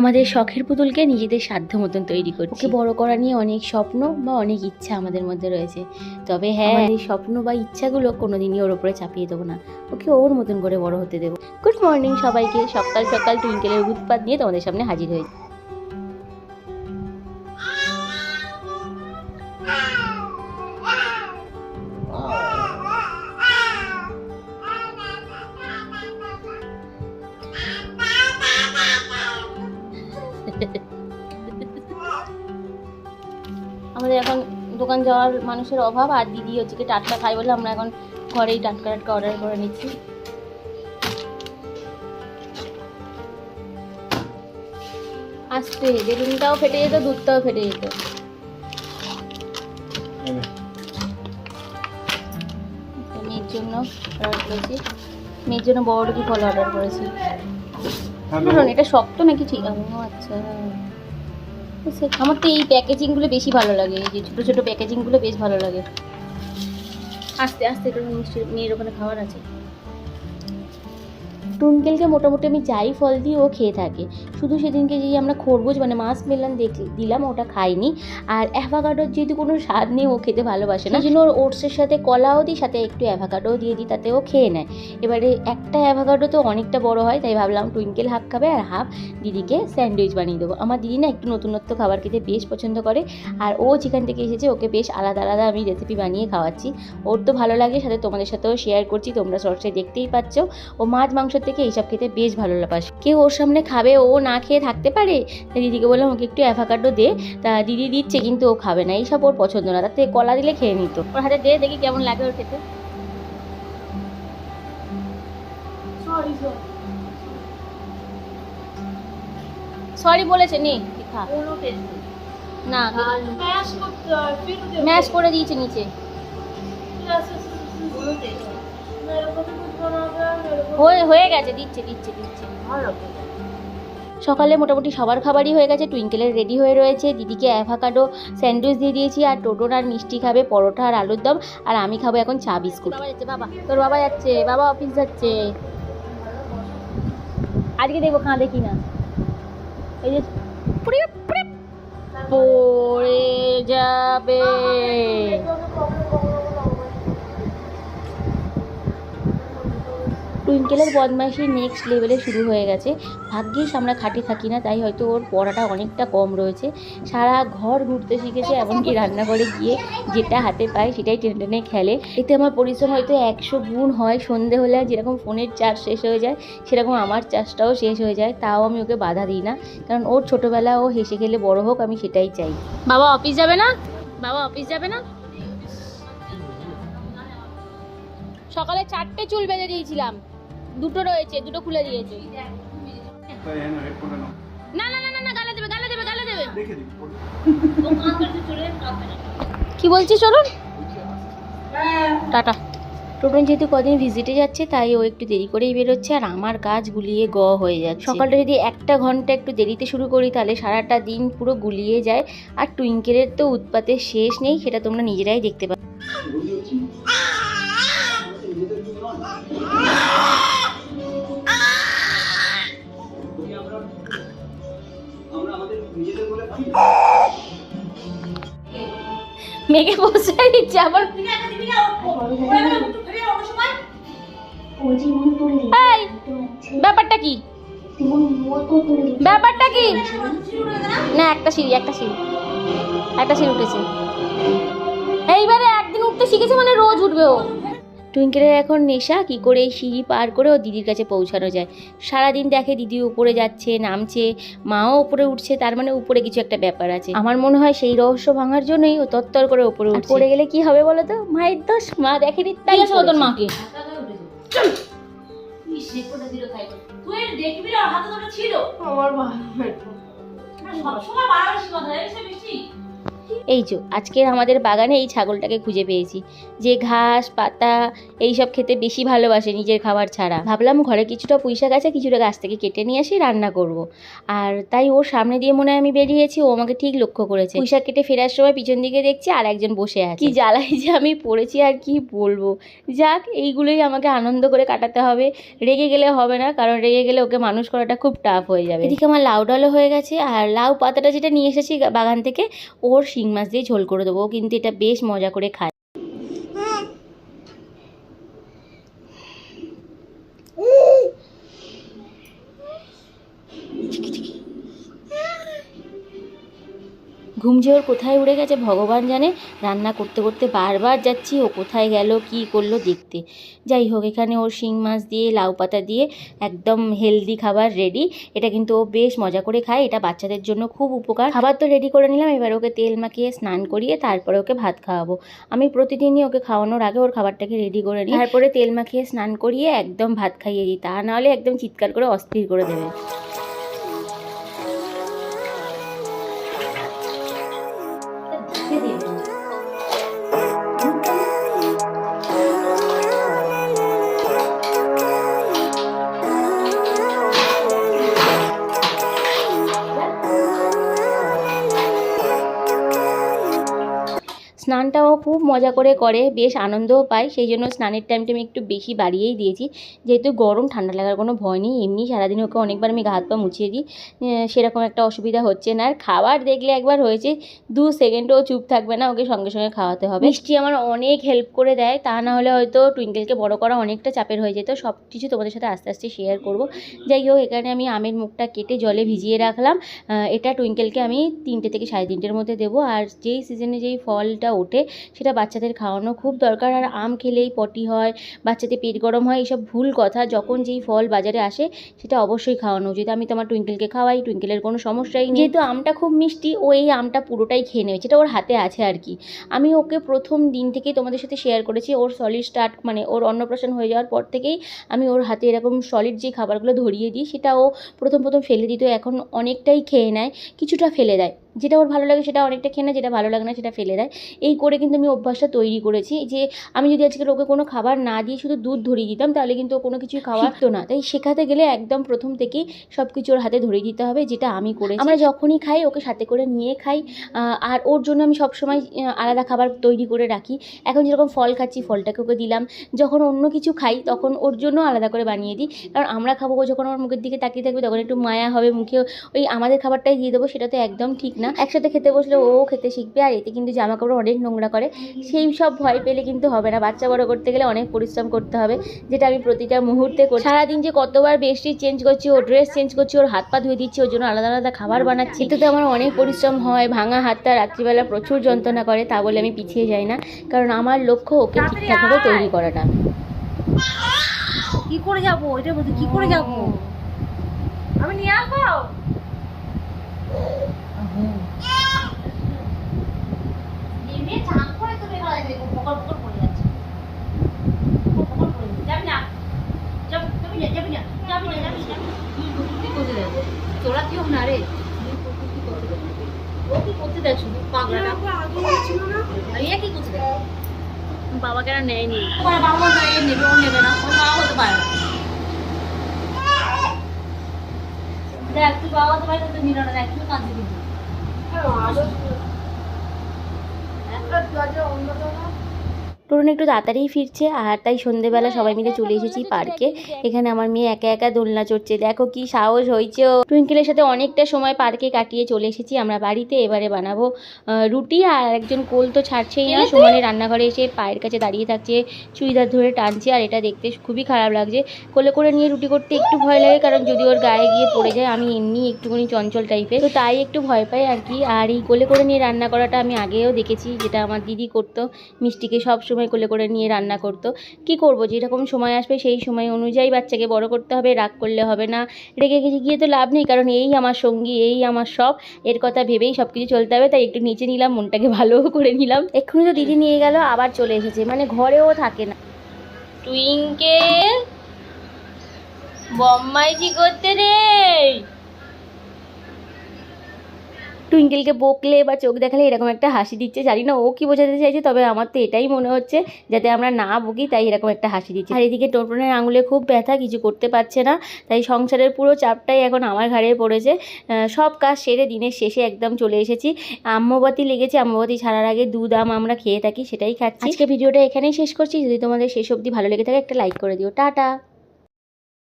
আমাদের শখের পুতুলকে নিজেদের সাধ্য মতন তৈরি করছি। ওকে বড় করা নিয়ে অনেক স্বপ্ন বা অনেক ইচ্ছা আমাদের মধ্যে রয়েছে। তবে হ্যাঁ এই স্বপ্ন বা ইচ্ছাগুলো কোনোদিনই ওর উপরে চাপিয়ে দেবো না। ওকে ওর মতন করে বড় হতে দেবো। গুড মর্নিং সবাইকে। সকাল সকাল টুইঙ্কেলের উৎপাদ নিয়ে তোমাদের সামনে হাজির হয়েছে। যাওয়ার মানুষের অভাব আর দিদি হচ্ছে কি টাটকা খাই বলে আমরা এখন ঘরেই টাটকা টাটকা অর্ডার করে নিচ্ছি। আস্তে বেলুনটাও ফেটে যেত দুধটাও ফেটে যেত। মেয়ের জন্য অর্ডার করেছি। মেয়ের জন্য বড় কি ফল অর্ডার করেছি। ধরুন এটা শক্ত নাকি ঠিক? আচ্ছা সে- আমার তো এই প্যাকেজিংগুলো বেশি ভালো লাগে, এই যে ছোটো ছোটো প্যাকেজিংগুলো বেশ ভালো লাগে। আস্তে আস্তে নিয়ে মেয়ের ওখানে খাবার আছে। টুনকেলকে মোটামুটি আমি যাই ফল দিই ও খেয়ে থাকে। শুধু সেদিনকে যেই আমরা খরগোশ মানে মাছ মেলান দেখ, দিলাম, ওটা খাইনি। আর অ্যাভাকাডোর যেহেতু কোনো স্বাদ নেই, ও খেতে ভালোবাসে না। জন্য ওর ওটসের সাথে কলাও দিই, সাথে একটু অ্যাভাকাডোও দিয়ে দিই, তাতে ও খেয়ে নেয়। এবারে একটা অ্যাভাকাডো তো অনেকটা বড় হয়, তাই ভাবলাম টুইঙ্কেল হাফ খাবে আর হাফ দিদিকে স্যান্ডউইচ বানিয়ে দেবো। আমার দিদি না একটু নতুনত্ব খাবার খেতে বেশ পছন্দ করে, আর ও যেখান থেকে এসেছে ওকে বেশ আলাদা আলাদা আমি রেসিপি বানিয়ে খাওয়াচ্ছি। ওর তো ভালো লাগে, সাথে তোমাদের সাথেও শেয়ার করছি, তোমরা শর্টসে দেখতেই পাচ্ছ। ও মাছ মাংস থেকে এইসব খেতে বেশ ভালো লাগাসে কেউ ওর সামনে খাবে ও না খেয়ে থাকতে পারে? দিদিকে বললাম ওকে একটু অ্যাভাকাডো দে। তা দিদি দিচ্ছে কিন্তু ও খাবে না। এইসব ওর পছন্দ না। তাতে কলা দিলে খেয়ে নিত। ওর হাতে দে দেখি কেমন লাগে ওর খেতে। সরি বলেছে নে খা। না ম্যাশ করে দিয়েছে নিচে। হয়ে হয়ে গেছে দিচ্ছে দিচ্ছে দিচ্ছে। সকালে মোটামুটি সবার খাবারই হয়ে গেছে টুইঙ্কেলের রেডি হয়ে রয়েছে। দিদিকে অ্যাভাকাডো স্যান্ডউইচ দিয়ে দিয়েছি আর টোটোর আর মিষ্টি খাবে পরোটা আর আলুর দম। আর আমি খাব এখন চা বিস্কুট। বাবা যাচ্ছে বাবা। তোর বাবা যাচ্ছে বাবা অফিস যাচ্ছে। আজকে দেখব কাঁদে কি না। এই যে পড়ে যাবে। টুইঙ্কেলের বদমাইশি নেক্সট লেভেলে শুরু হয়ে গেছে। ভাগ্যিস আমরা খাটে থাকি না, তাই হয়তো ওর পড়াটা অনেকটা কম রয়েছে। সারা ঘর ঘুরতে শিখেছে, এমনকি রান্নাঘরে গিয়ে যেটা হাতে পায় সেটাই টেনে টেনে খেলে। এতে আমার পরিশ্রম হয়তো একশো গুণ হয়, সন্ধে হলে যেরকম ফোনের চার্জ শেষ হয়ে যায়, সেরকম আমার চার্জটাও শেষ হয়ে যায়, তাও আমি ওকে বাধা দিই না। কারণ ওর ছোটোবেলা ও হেসে খেলে বড় হোক, আমি সেটাই চাই। বাবা অফিস যাবে না? বাবা অফিস যাবে না? সকালে চারটে চুল বেঁধে দিয়েছিলাম। দুটো রয়েছে দুটো খুলে দিয়েছে। না না না না গালে দেবে গালে দেবে গালে দেবে। কি বলছিস চলুন টাটা। টোটন যেহেতু কদিন ভিজিটে যাচ্ছে তাই ও একটু দেরি করেই বেরোচ্ছে আর আমার কাজ গুলিয়ে গ হয়ে যাচ্ছে। সকালটা যদি একটা ঘণ্টা একটু দেরিতে শুরু করি তাহলে সারাটা দিন পুরো গুলিয়ে যায় আর টুইঙ্কেলের তো উৎপাতের শেষ নেই সেটা তোমরা নিজেরাই দেখতে পাবে মেঘে বসে দিচ্ছে আবার। ব্যাপারটা কি? ব্যাপারটা কি? না, একটা সিঁড়ি একটা সিঁড়ি। একটা সিঁড়ি উঠেছে। এইবারে একদিন উঠতে শিখেছে মানে রোজ উঠবে ও। টুইঙ্কেলের এখন নেশা কি করে এই সিঁড়ি পার করে ও দিদির কাছে পৌঁছানো যায়? সারাদিন দেখে দিদি উপরে যাচ্ছে নামছে মাও উপরে উঠছে তার মানে উপরে কিছু একটা ব্যাপার আছে। আমার মনে হয় সেই রহস্য ভাঙার জন্যই ও তত্তর করে উপরে উঠছে। পড়ে গেলে কি হবে বলো তো? মায়ের দোষ? মা দেখেনি তাই আছে তোর মাকে? দেখবি আর হাতে ছিল আমার মা বাড়াবাড়ি কথা এই যে আজকের আমাদের বাগানে এই ছাগলটাকে খুঁজে পেয়েছি। যে ঘাস, পাতা, এই সব খেতে বেশি ভালোবাসে নিজের খাবার ছাড়া। ভাবলাম ঘরে কিছুটা পুঁইশাক আছে, কিছুটা গাছ থেকে কেটে নিয়ে আসি রান্না করব। আর তাই ওর সামনে দিয়ে মনে হয় আমি বেরিয়েছি, ও আমাকে ঠিক লক্ষ্য করেছে। পুঁইশাক কেটে ফেরার সময় পিছন দিকে দেখছি আর একজন বসে আছে। কি জ্বালাই যে আমি পড়েছি আর কি বলব। যাক, এইগুলোই আমাকে আনন্দ করে কাটাতে হবে। রেগে গেলে হবে না, কারণ রেগে গেলে ওকে মানুষ করাটা খুব টাফ হয়ে যাবে। এদিকে আমার লাউ ডালও হয়ে গেছে, আর লাউ পাতাটা যেটা নিয়ে এসেছি বাগান থেকে, ওর শিং মাছ দিয়ে ঝোল করে দেবো। কিন্তু এটা বেশ মজা করে খায়। ঘুম কোথায় উড়ে গেছে, ভগবান জানে। রান্না করতে করতে বারবার যাচ্ছি, ও কোথায় গেল, কি করল দেখতে। যাই হোক, এখানে ওর শিং মাছ দিয়ে, লাউ পাতা দিয়ে একদম হেলদি খাবার রেডি এটা কিন্তু ও বেশ মজা করে খায়, এটা বাচ্চাদের জন্য খুব উপকার। খাবার তো রেডি করে নিলাম, এবার ওকে তেল মাখিয়ে স্নান করিয়ে তারপরে ওকে ভাত খাওয়াবো। আমি প্রতিদিনই ওকে খাওয়ানোর আগে ওর খাবারটাকে রেডি করে নিই। তারপরে তেল মাখিয়ে স্নান করিয়ে একদম ভাত খাইয়ে দিই, তা নাহলে একদম চিৎকার করে অস্থির করে দেবে। স্নানটাও খুব মজা করে করে, বেশ আনন্দও পায়। সেই জন্য স্নানের টাইমটা আমি একটু বেশি বাড়িয়েই দিয়েছি। যেহেতু গরম, ঠান্ডা লাগার কোনো ভয় নেই, এমনি সারাদিন ওকে অনেকবার আমি হাত পা মুছিয়ে দিই সেরকম একটা অসুবিধা হচ্ছে না। আর খাবার দেখলে একবার হয়েছে, দু সেকেন্ডও চুপ থাকবে না, ওকে সঙ্গে সঙ্গে খাওয়াতে হবে। মিষ্টি আমার অনেক হেল্প করে দেয়, তা না হলে হয়তো টুইঙ্কেলকে বড় করা অনেকটা চাপের হয়ে যেত। সব কিছু তোমাদের সাথে আস্তে আস্তে শেয়ার করব। যাই হোক, এখানে আমি আমের মুখটা কেটে জলে ভিজিয়ে রাখলাম। এটা টুইঙ্কেলকে আমি তিনটে থেকে সাড়ে তিনটের মধ্যে দেবো। আর যেই সিজনে যেই ফলটা ওঠে, সেটা বাচ্চাদের খাওয়ানো খুব দরকার। আর আম খেলেই পটি হয়, বাচ্চাদের পেট গরম হয় এইসব ভুল কথা যখন যেই ফল বাজারে আসে, সেটা অবশ্যই খাওয়ানো উচিত। আমি তো আমার টুইঙ্কেলকে খাওয়াই, টুইঙ্কেলের কোনো সমস্যাই নেই। যেহেতু আমটা খুব মিষ্টি, ও এই আমটা পুরোটাই খেয়ে নেবে যেটা ওর হাতে আছে আর কি। আমি ওকে প্রথম দিন থেকেই তোমাদের সাথে শেয়ার করেছি, ওর সলিড স্টার্ট মানে ওর অন্নপ্রাশন হয়ে যাওয়ার পর থেকেই আমি ওর হাতে এরকম সলিড যে খাবারগুলো ধরিয়ে দিই, সেটা ও প্রথম প্রথম ফেলে দিত। এখন অনেকটাই খেয়ে নেয়, কিছুটা ফেলে দেয়। যেটা ওর ভালো লাগে সেটা অনেকটা খেয়ে নেয় যেটা ভালো লাগে না সেটা ফেলে দেয়। এই করে কিন্তু আমি অভ্যাসটা তৈরি করেছি যে আমি যদি আজকে ওকে কোনো খাবার না দিয়ে শুধু দুধ ধরিয়ে দিতাম তাহলে কিন্তু কোনো কিছুই খাওয়া শিখতো না। তাই শেখাতে গেলে একদম প্রথম থেকেই সব কিছু ওর হাতে ধরিয়ে দিতে হবে যেটা আমি করে আমরা যখনই খাই ওকে সাথে করে নিয়ে খাই আর ওর জন্য আমি সবসময় আলাদা খাবার তৈরি করে রাখি। এখন যেরকম ফল খাচ্ছি ফলটাকে ওকে দিলাম। যখন অন্য কিছু খাই তখন ওর জন্য আলাদা করে বানিয়ে দিই। কারণ আমরা খাব ও যখন ওর মুখের দিকে তাকিয়ে থাকবে তখন একটু মায়া হবে মুখে। ওই আমাদের খাবারটাই দিয়ে দেবো সেটা তো একদম ঠিক না? একসাথে খেতে বসলে ও খেতে শিখবে আর এতে কিন্তু জামা কাপড় অনেক নোংরা করে। সেই সব ভয় পেলে কিন্তু হবে না। বাচ্চা বড় করতে গেলে অনেক পরিশ্রম করতে হবে, যেটা আমি প্রতিটা মুহূর্তে করি। সারাদিন যে কতবার বেডশিট চেঞ্জ করছি, ও ড্রেস চেঞ্জ করছি, ওর হাত পা ধুয়ে দিচ্ছি, ওর জন্য আলাদা আলাদা খাবার বানাচ্ছি। এতে আমার অনেক পরিশ্রম হয়, ভাঙা হাতটা রাত্রিবেলা প্রচুর যন্ত্রণা করে, তা বলে আমি পিছিয়ে যাই না। কারণ আমার লক্ষ্য ওকে ঠিকঠাকভাবে তৈরি করাটা কি করে যাব? এটার মধ্যে কি করে যাব? আমি নিয়ে আসব? নেমে চান করে তো বের দেখো পকর পকর পড়ে যাচ্ছে পকর পকর পড়ে যাচ্ছে। যাবি না যাবি যাবি না যাবি না যাবি না যাবি না তুই কি করতে দেয় তোরা কেউ না রে ও কি করতে দেয় শুধু পাগলাটা আর কি করতে দেয় বাবা কেন নেয়নি নেবে ও নেবে না বাবা হতে পারে না দেখ, তুই বাবা হতে পারে তুই নিল না দেখ তুই কাঁদছে কিন্তু টুরুন একটু তাড়াতাড়িই ফিরছে আর তাই সন্ধেবেলা সবাই মিলে চলে এসেছি পার্কে। এখানে আমার মেয়ে একা একা দোলনা চড়ছে। দেখো কি সাহস হয়েছে ও। টুইঙ্কেলের সাথে অনেকটা সময় পার্কে কাটিয়ে চলে এসেছি। আমরা বাড়িতে এবারে বানাবো রুটি আর একজন কোল তো ছাড়ছেই না। সুমনে রান্নাঘরে এসে পায়ের কাছে দাঁড়িয়ে থাকছে চুড়িদার ধরে টানছে আর এটা দেখতে খুবই খারাপ লাগছে। কোলে করে নিয়ে রুটি করতে একটু ভয় লাগে কারণ যদি ওর গায়ে গিয়ে পড়ে যায় আমি এমনি একটুখানি চঞ্চল টাইপের তো তাই একটু ভয় পাই আর কি। আর এই কোলে করে নিয়ে রান্না করাটা আমি আগেও দেখেছি যেটা আমার দিদি করতো মিষ্টিকে সব সময় কোলে করে নিয়ে রান্না করতো। কি করব? যেরকম সময় আসবে সেই সময় অনুযায়ী বাচ্চাকে বড় করতে হবে, রাগ করলে হবে না। রেগে গিয়ে তো লাভ নেই, কারণ এই আমার সঙ্গী, এই আমার সব। এর কথা ভেবেই সব কিছু চলতে হবে, তাই একটু নিচে নিলাম, মনটাকে ভালো করে নিলাম। এক্ষুনি তো দিদি নিয়ে গেল, আবার চলে এসেছে মানে ঘরেও থাকে না। টুইঙ্কেল, বম্মাইজি করতে রে টুইঙ্কেলকে বকলে বা চোখ দেখালে এরকম একটা হাসি দিচ্ছে। জানি না ও কি বোঝাতে চাইছে, তবে আমার তো এটাই মনে হচ্ছে যাতে আমরা না বকি, তাই এরকম একটা হাসি দিচ্ছে। আর এদিকে টোটনের আঙুলে খুব ব্যথা, কিছু করতে পারছে না, তাই সংসারের পুরো চাপটাই এখন আমার ঘাড়ে পড়েছে। সব কাজ সেরে দিনের শেষে একদম চলে এসেছি। আম্মবাতি লেগেছে, আম্মবাতি ছাড়ার আগে দুধ, আম আমরা খেয়ে থাকি, সেটাই খাচ্ছি। আজকে ভিডিওটা এখানেই শেষ করছি। যদি তোমাদের শেষ অবধি ভালো লেগে থাকে, একটা লাইক করে দিও। টাটা!